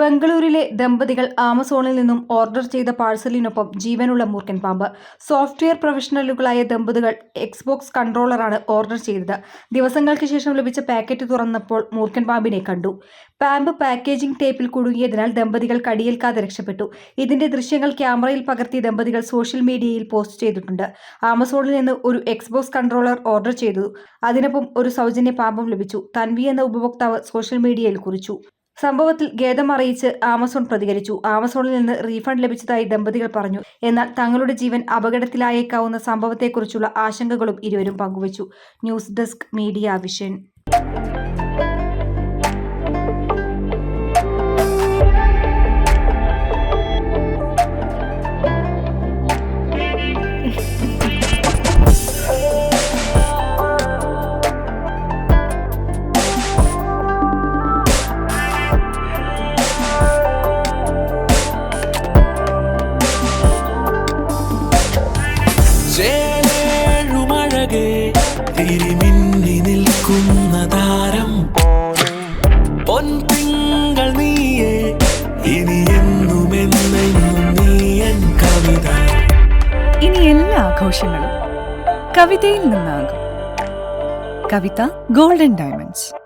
ബംഗളൂരിലെ ദമ്പതികൾ ആമസോണിൽ നിന്നും ഓർഡർ ചെയ്ത പാഴ്സലിനൊപ്പം ജീവനുള്ള മൂർഖൻ പാമ്പ്. സോഫ്റ്റ്വെയർ പ്രൊഫഷണലുകളായ ദമ്പതികൾ എക്സ്ബോക്സ് കൺട്രോളറാണ് ഓർഡർ ചെയ്തത്. ദിവസങ്ങൾക്ക് ശേഷം ലഭിച്ച പാക്കറ്റ് തുറന്നപ്പോൾ മൂർഖൻ പാമ്പിനെ കണ്ടു. പാമ്പ് പാക്കേജിംഗ് ടേപ്പിൽ കുടുങ്ങിയതിനാൽ ദമ്പതികൾ കടിയേൽക്കാതെ രക്ഷപ്പെട്ടു. ഇതിന്റെ ദൃശ്യങ്ങൾ ക്യാമറയിൽ പകർത്തി ദമ്പതികൾ സോഷ്യൽ മീഡിയയിൽ പോസ്റ്റ് ചെയ്തിട്ടുണ്ട്. ആമസോണിൽ നിന്ന് ഒരു എക്സ്ബോക്സ് കൺട്രോളർ ഓർഡർ ചെയ്തു. അതിനൊപ്പം ഒരു സൗജന്യ പാമ്പും ലഭിച്ചു. തൻവി എന്ന ഉപഭോക്താവ് സോഷ്യൽ മീഡിയയിൽ കുറിച്ചു. സംഭവത്തിൽ ഖേദം അറിയിച്ച് ആമസോൺ പ്രതികരിച്ചു. ആമസോണിൽ നിന്ന് റീഫണ്ട് ലഭിച്ചതായി ദമ്പതികൾ പറഞ്ഞു. എന്നാൽ തങ്ങളുടെ ജീവൻ അപകടത്തിലായേക്കാവുന്ന സംഭവത്തെക്കുറിച്ചുള്ള ആശങ്കകളും ഇരുവരും പങ്കുവച്ചു. News desk media vision. പൊൻതിങ്കൾ നീയേ. ഇനി നീയൻ കവിത. ഇനി എല്ലാ ആഘോഷങ്ങളും കവിതയിൽ നിന്നാകും. Kavitha golden diamonds.